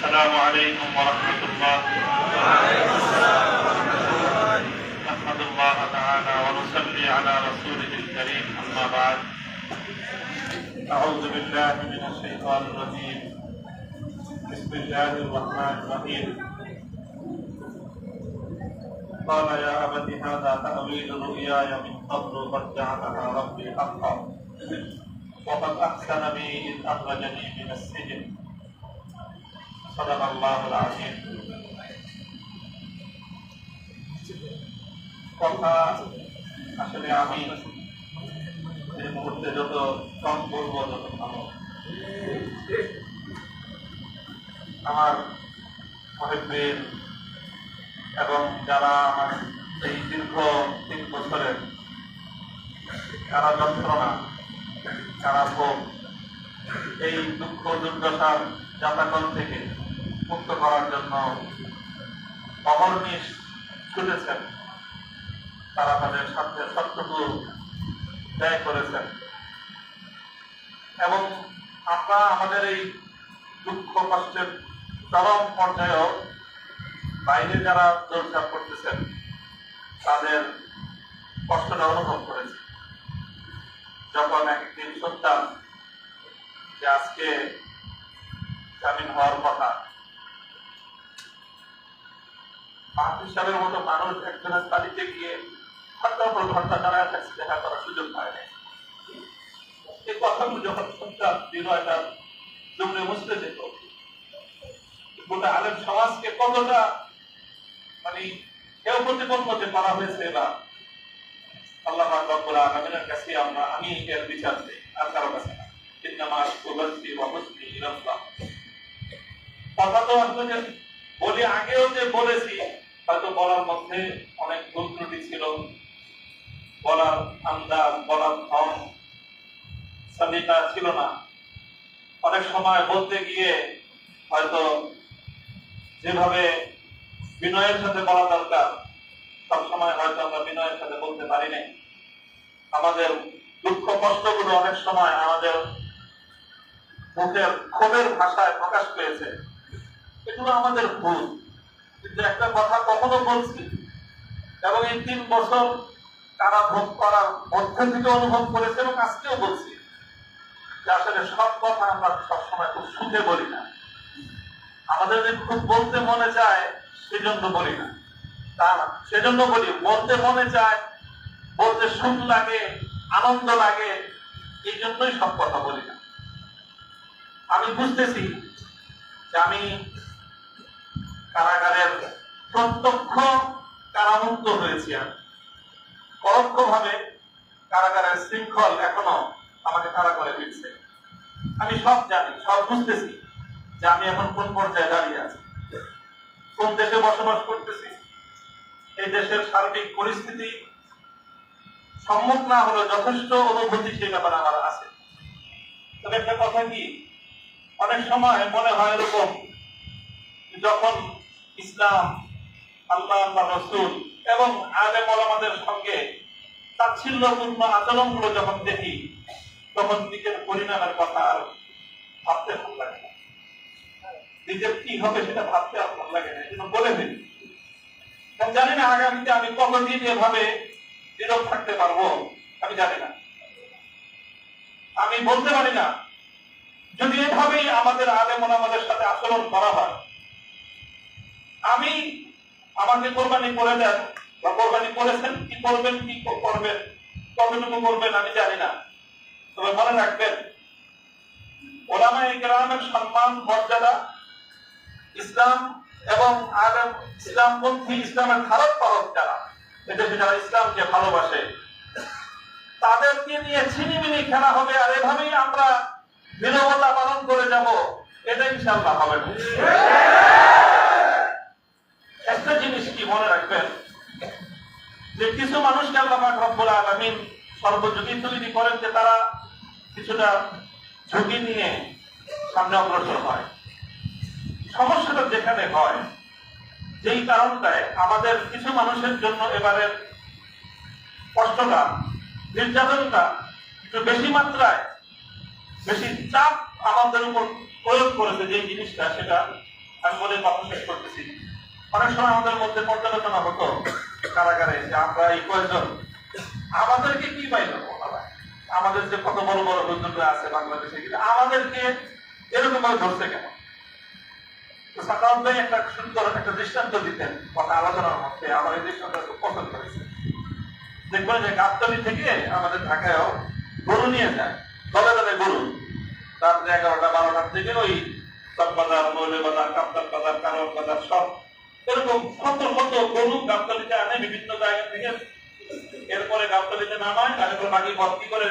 السلام عليكم ورحمة الله. نحمد الله تعالى ونصلي على رسوله الكريم. أما بعد أعوذ بالله من الشيطان الرجيم. بسم الله الرحمن الرحيم. قال يا أبت هذا تأويل رؤياي من قبل قد جعلها ربي حقا. وقد أحسن بي إذ أخرجني من السجن. صدق الله العظيم কথা আসলে আমি এই মুহূর্তে যত কম বলবো তত ভালো আমার মহিবীর এবং যারা আমার এই দীর্ঘ তিন বছরের কারা যন্ত্রণা কারা ভোগ এই দুঃখ দুর্দশার যাতাকল থেকে মুক্ত করার জন্য অহর্নিশ ছুটেছেন। তারা তাদের সাথে সবটুকু ব্যয় করেছেন। এবং আমরা আমাদের এই দুঃখ, কষ্টের চরম পর্যায়েও বাইরে যারা দৌড়ঝাঁপ করতেছেন, তাদের কষ্টটা অনুভব করেছে। যখন একদিন শুনতাম যে আজকে জামিন হওয়ার কথা মাহফিজ মতো মানুষ একজনের বাড়িতে গিয়ে ঘণ্টার পর ঘণ্টা দাঁড়ায় থাকছে দেখা করার সুযোগ পায় না এই কথাগুলো যখন শুনতাম, হৃদয়টা জমে মুছতে যেত। গোটা আলেম সমাজকে কতটা মানে কেউ প্রতিপন্নতে করা হয়েছে বা আল্লাহ রব্বুল কাছে আমরা, আমি এর বিচার আর কারও কাছে না। কথা তো বলি, আগেও যে বলেছি, হয়তো বলার মধ্যে অনেক ভুল ত্রুটি ছিল। বলার আন্দাজ, বলার ধন সলিকা ছিল না। অনেক সময় বলতে গিয়ে হয়তো যেভাবে বিনয়ের সাথে বলা দরকার, সব সময় হয়তো আমরা বিনয়ের সাথে বলতে পারি নাই। আমাদের দুঃখ কষ্টগুলো অনেক সময় আমাদের মুখের ক্ষোভের ভাষায় প্রকাশ পেয়েছে। এগুলো আমাদের ভুল। কিন্তু একটা কথা কখনো বলছি, এবং এই তিন বছর তারা ভোগ করার মধ্যে থেকে অনুভব করেছে এবং আজকেও বলছি যে আসলে সব কথা আমরা সবসময় খুব সুখে বলি না। আমাদের যদি খুব বলতে মনে চায়, সেজন্য বলি না। তা না, সেজন্য বলি, বলতে মনে চায়, বলতে সুখ লাগে, আনন্দ লাগে, এই জন্যই সব কথা বলি না। আমি বুঝতেছি যে আমি কারাগারের প্রত্যক্ষ কারামুক্ত হয়েছি আমি। পরোক্ষ ভাবে কারাগারের শৃঙ্খল এখনও আমাকে তারা করে ফিরছে আমি সব জানি, সব বুঝতেছি যে আমি এখন কোন পর্যায়ে দাঁড়িয়ে আছি। কোন দেশে বসবাস করতেছি? এই দেশের সার্বিক পরিস্থিতি সম্মুখ না হলে যথেষ্ট অনুভূতি সেই ব্যাপারে আমার আছে। তবে একটা কথা কি? অনেক সময় মনে হয় এরকম, যখন ইসলাম, আল্লাহ আল্লাহ, রসুল এবং আলেম ওলামাদের সঙ্গে তাচ্ছিল্যপূর্ণ আচরণগুলো যখন দেখি, তখন নিজের পরিণামের কথা আর ভাবতে ভালো লাগে না। নিজের কি হবে সেটা ভাবতে আর ভালো লাগে না কিন্তু বলে আমি জানি না আগামীতে আমি কতদিন এভাবে নীরব থাকতে পারব, আমি জানি না। আমি বলতে পারি না, যদি এভাবেই আমাদের আলেম আমাদের সাথে আচরণ করা হয় আমি আমাকে কোরবানি করে দেন বা কোরবানি করেছেন, কি করবেন কি করবেন, কতটুকু করবেন আমি জানি না তবে মনে রাখবেন ওলামা গ্রামের সম্মান, মর্যাদা ইসলাম এবং আলেম ইসলামের ধারক পালক যারা এদেশে যারা ইসলামকে ভালোবাসে তাদেরকে নিয়ে ছিনিমিনি খেলা হবে আর এভাবেই আমরা বিনবতা পালন করে যাব, এটা ইনশাল্লাহ হবে না। একটা জিনিস কি মনে রাখবেন? যে কিছু মানুষকে আল্লাহ রব্বুল আলামিন সর্বযোগী তৈরি করেন যে তারা কিছুটা ঝুঁকি নিয়ে সামনে অগ্রসর হয়। সমস্যাটা যেখানে হয়, যেই কারণটায় আমাদের কিছু মানুষের জন্য এবারের কষ্টটা, নির্যাতনটা একটু বেশি মাত্রায়, বেশি চাপ আমাদের উপর প্রয়োগ করেছে যে জিনিসটা, সেটা আমি বলে কথা শেষ করতেছি। অনেক সময় আমাদের মধ্যে পর্যালোচনা হতো কারাগারে যে আমরা এই কয়েকজন। আমাদেরকে কি পাইল আমাদের যে কত বড় বড় হুজুররা আছে বাংলাদেশে, কিন্তু আমাদেরকে এরকম ভাবে ধরছে কেন? ভাই একটা সুন্দর একটা দৃষ্টান্ত দিতেন কথা আলোচনার মধ্যে, আমার এই খুব পছন্দ করেছে দেখবেন যে গাবতলি থেকে আমাদের ঢাকায়ও গরু নিয়ে যায়, দলে দলে গরু। রাত্রে এগারোটা, বারোটার থেকে ওই চকবাজার মৌলে বাজার কাপ্তার বাজার কারণ বাজার সব এরকম কত কত গরু গাবতলিতে আনে বিভিন্ন জায়গা থেকে। এরপরে গাবতলিতে নামায় তারপরে বাকি ভর্তি করে?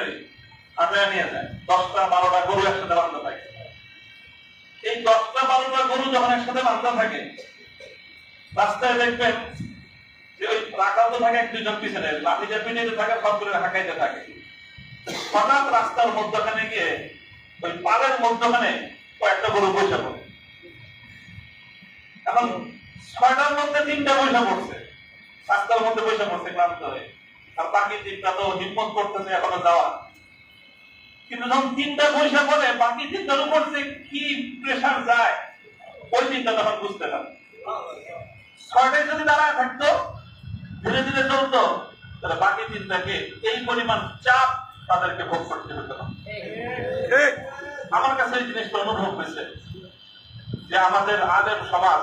আটে নিয়ে যায়। দশটা, বারোটা গরু একসাথে বান্ধা থাকে। এই দশটা, বারোটা গরু যখন একসাথে বান্ধা থাকে, রাস্তায় দেখবেন যে ওই রাখাতে থাকে এক দুজন পিছনে লাঠিতে পিটিতে থাকে, সব করে হাঁকাইতে থাকে। হঠাৎ রাস্তার মধ্যখানে গিয়ে ওই পালের মধ্যখানে কয়েকটা গরু বসে পড়ে। এখন ছয়টার মধ্যে তিনটা পয়সা পড়ছে। রাস্তার মধ্যে পয়সা পড়ছে ক্লান্ত হয়ে। আর বাকি তিনটা তো হিম্মত করতেছে এখনও যাওয়া। কিন্তু যখন তিনটা পয়সা পড়ে বাকি তিনটার উপর যে কি প্রেশার যায় ওই তিনটা তখন বুঝতে পারে ছয়টায় যদি দাঁড়ায় থাকতো ধীরে ধীরে চলতো তাহলে বাকি তিনটাকে এই পরিমাণ চাপ তাদেরকে ভোগ করতে হতো। না আমার কাছে এই জিনিসটা অনুভব হয়েছে যে আমাদের আলেম সমাজ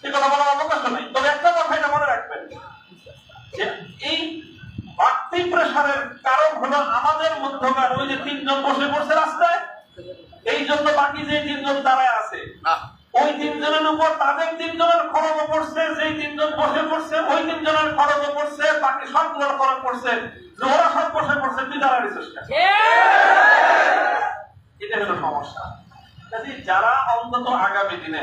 সেই কথা বলার অবকাশ নেই। তবে একটা কথা এটা মনে রাখবেন। যে এই বাড়তি প্রেশারের কারণ হলো আমাদের মধ্যকার ওই যে তিনজন বসে পড়ছে রাস্তায় এই জন্য বাকি যে তিনজন দাঁড়ায় আছে ওই তিনজনের উপর তাদের তিনজনের খরচ পড়ছে যেই তিনজন বসে পড়ছে ওই তিনজনের খরচ পড়ছে বাকি সবগুলোর খরচ পড়ছে ওরা সব বসে পড়ছে তুই দাঁড়ানোর চেষ্টা। এটা হলো সমস্যা। যারা অন্তত আগামী দিনে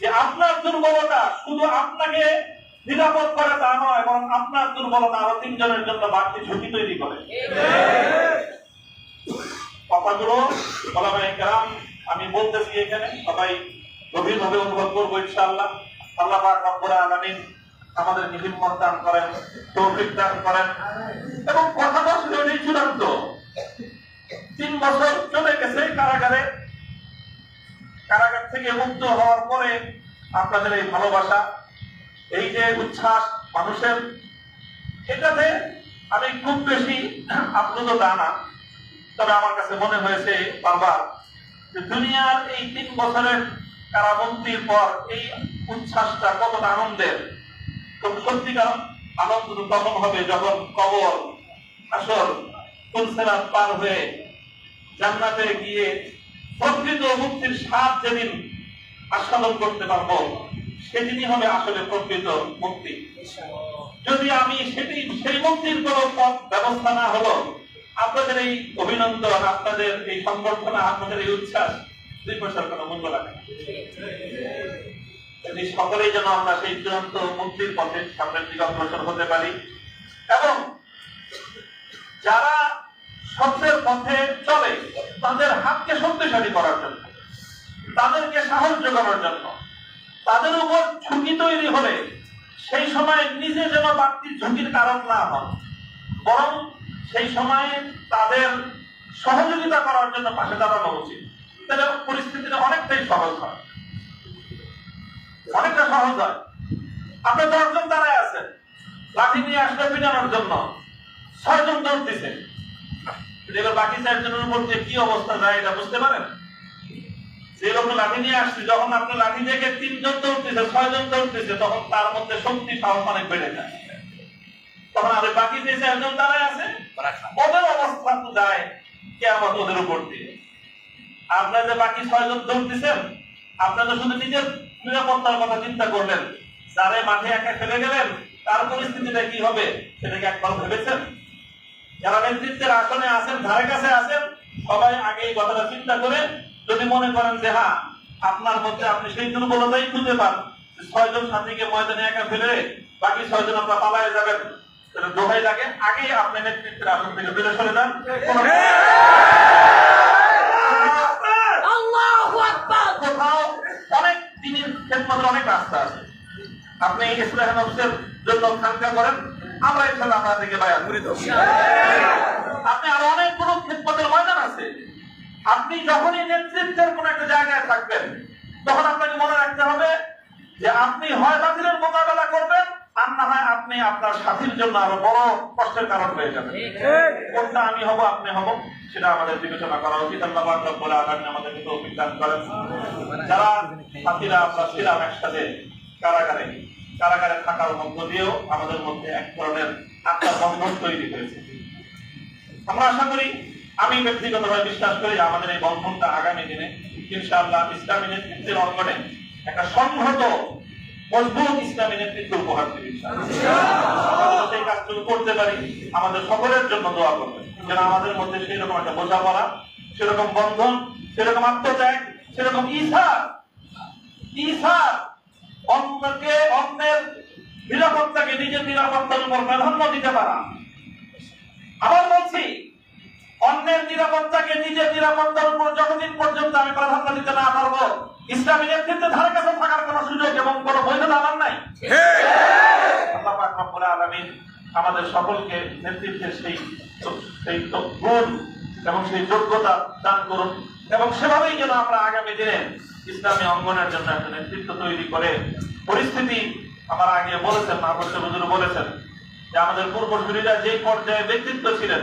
যে আপনার দুর্বলতা শুধু আপনাকে নিরাপদ করে তা নয় এবং আপনার দুর্বলতা আরও তিনজনের জন্য বাড়তি ঝুঁকি তৈরি করে। কথাগুলো আমি বলতেছি এখানে, সবাই গভীরভাবে অনুভব করব ইনশাআল্লাহ। আল্লাহ পাক রব্বুল আলামিন আমাদেরকে হিম্মত দান করেন, তৌফিক দান করেন। এবং কথাটা এই চূড়ান্ত। তিন বছর চলে গেছে কারাগারে কারাগার থেকে মুক্ত হওয়ার পরে আপনাদের এই ভালোবাসা, এই যে উচ্ছ্বাস মানুষের, এটাতে আমি খুব বেশি আপ্লুত তা না। তবে আমার কাছে মনে হয়েছে বারবার যে দুনিয়ার এই তিন বছরের কারাবন্দির পর এই উচ্ছ্বাসটা কতটা আনন্দের। তো সত্যিকার আনন্দ তখন হবে যখন কবর, আসর তুলসেরাত পার হয়ে জান্নাতে গিয়ে প্রকৃত মুক্তির স্বাদ যেদিন আস্বাদন করতে পারব। সেদিনই হবে আসলে প্রকৃত মুক্তি। যদি আমি সেটি সেই মুক্তির কোন পথ ব্যবস্থা না হলো, আপনাদের এই অভিনন্দন, আপনাদের এই সংবর্ধনা, আপনাদের এই উচ্ছ্বাস, দুই পয়সার কোনো মূল্য লাগে যদি সকলেই যেন আমরা সেই চূড়ান্ত মুক্তির পথে সামনের দিকে অগ্রসর হতে পারি, এবং যারা সত্যের পথে চলে, তাদের হাতকে শক্তিশালী করার জন্য। তাদেরকে সাহস যোগানোর জন্য। তাদের উপর ঝুঁকি তৈরি হলে সেই সময় নিজে যেন বাড়তি ঝুঁকির কারণ না হন বরং সেই সময়ে তাদের সহযোগিতা করার জন্য পাশে দাঁড়ানো উচিত। তাহলে পরিস্থিতিটা অনেকটাই সহজ হয়। অনেকটা সহজ হয়। আপনি দশজন দাঁড়ায় আছেন। লাঠি নিয়ে আসলে পিটানোর জন্য ছয়জন দৌড় এবার বাকি চারজনের উপর কি অবস্থা যায় এটা বুঝতে পারেন? যে লাঠি নিয়ে আসছে, যখন আপনি লাঠি থেকে তিনজন দৌড়তেছে, ছয়জন দৌড়তেছে, তখন তার মধ্যে শক্তি অনেক বেড়ে যায়। তখন বাকি আছে, ওদের অবস্থা তো যায় ওদের উপর দিয়ে। আপনারা যে বাকি ছয়জন দৌড়তেছেন শুধু নিজের নিরাপত্তার কথা চিন্তা করলেন। যারে মাঠে একা ফেলে গেলেন, তার পরিস্থিতিটা কি হবে সেটা কি একবার ভেবেছেন? যারা নেতৃত্বের আসনে আছেন, ধারে কাছে আছেন, সবাই আগে এই কথাটা চিন্তা করে যদি মনে করেন যে হ্যাঁ আপনার মধ্যে আপনি সেই দুর্বলতাই খুঁজে পান ছয়জন সাথীকে ময়দানে একা ফেলে বাকি ছয়জন আপনার পালায় যাবেন। দোহাই লাগে। আগেই আপনি নেতৃত্বের আসন থেকে বেরো সরে যান। কোথাও অনেক খেদমতের অনেক রাস্তা আছে। আপনি ইসলাম নফসের জন্য খানকা করেন। আমরা ইনশাল্লাহ আপনাদেরকে বায়াত করে। দেবো আপনি আরও অনেকগুলো খেদমতের ময়দান আছে। আপনি যখনই নেতৃত্বের কোন একটা জায়গায় থাকবেন তখন আপনাকে মনে রাখতে হবে যে আপনি হয় বাতিলের মোকাবেলা করবেন আর না হয় আপনি আপনার সাথীর জন্য আরও বড় কষ্টের কারণ হয়ে যাবেন কোনটা আমি হব আপনি হব সেটা আমাদের বিবেচনা করা উচিত। আল্লাহ রব্বুল আলামিন আমাদেরকে তৌফিক দান করেন। যারা সাথীরা আমরা ছিলাম একসাথে কারাগারে কারাগারে থাকার মধ্য দিয়েও আমাদের মধ্যে এক ধরনের আত্মার বন্ধন তৈরি হয়েছে। আমরা আশা করি আমি ব্যক্তিগতভাবে বিশ্বাস করি আমাদের এই বন্ধনটা আগামী দিনে ইনশাআল্লাহ ইসলামী নেতৃত্বের অঙ্গনে একটা সংহত, মজবুত ইসলামী নেতৃত্ব উপহার দেবে ইনশাআল্লাহ। আমরা সেই কাজটুকু করতে পারি, আমাদের সকলের জন্য দোয়া করবেন যেন আমাদের মধ্যে সেরকম একটা বোঝাপড়া, সেরকম বন্ধন, সেরকম আত্মত্যাগ, সেরকম ইসার ইসার অন্যকে অন্যের নিরাপত্তাকে, নিজের নিরাপত্তার উপর প্রাধান্য দিতে পারা আবার বলছি অন্যের নিরাপত্তাকে নিজের নিরাপত্তার উপর যতদিন পর্যন্ত আমি প্রাধান্য দিতে না পারব ইসলামী নেতৃত্বে ধারে কাছে থাকার কোন সুযোগ এবং কোন বৈধতা আমার নাই। আমাদের সকলকে নেতৃত্বের সেই সেই গুণ এবং সেই যোগ্যতা দান করুন এবং সেভাবেই যেন আমরা আগামী দিনে ইসলামী অঙ্গনের জন্য একটা নেতৃত্ব তৈরি করে পরিস্থিতি আমার আগে বলেছেন হুজুর বলেছেন যে আমাদের পূর্বসূরীরা যে পর্যায়ে ব্যক্তিত্ব ছিলেন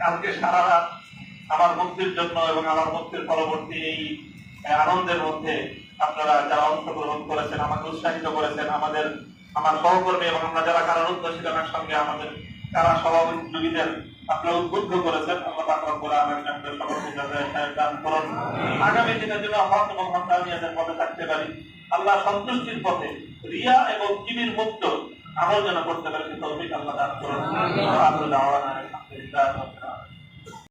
কালকে সারা রাত আমার মুক্তির জন্য এবং আমার মুক্তির পরবর্তী এই আনন্দের মধ্যে আপনারা যারা অংশগ্রহণ করেছেন, আমাকে উৎসাহিত করেছেন, আমাদের, আমার সহকর্মী এবং আমরা যারা কারারুদ্ধ ছিলামের সঙ্গে আমাদের কারা সহযোগীদের আপনারা উদ্বুদ্ধ করেছেন করুন। আগামী দিনের জন্য হক এবং হকানিয়াতের পথে থাকতে পারি, আল্লাহ সন্তুষ্টির পথে রিয়া এবং কিবির মুক্ত আমল যেন করতে পারে তৌফিক আল্লাহ দান করুন। আলহামদুলিল্লাহ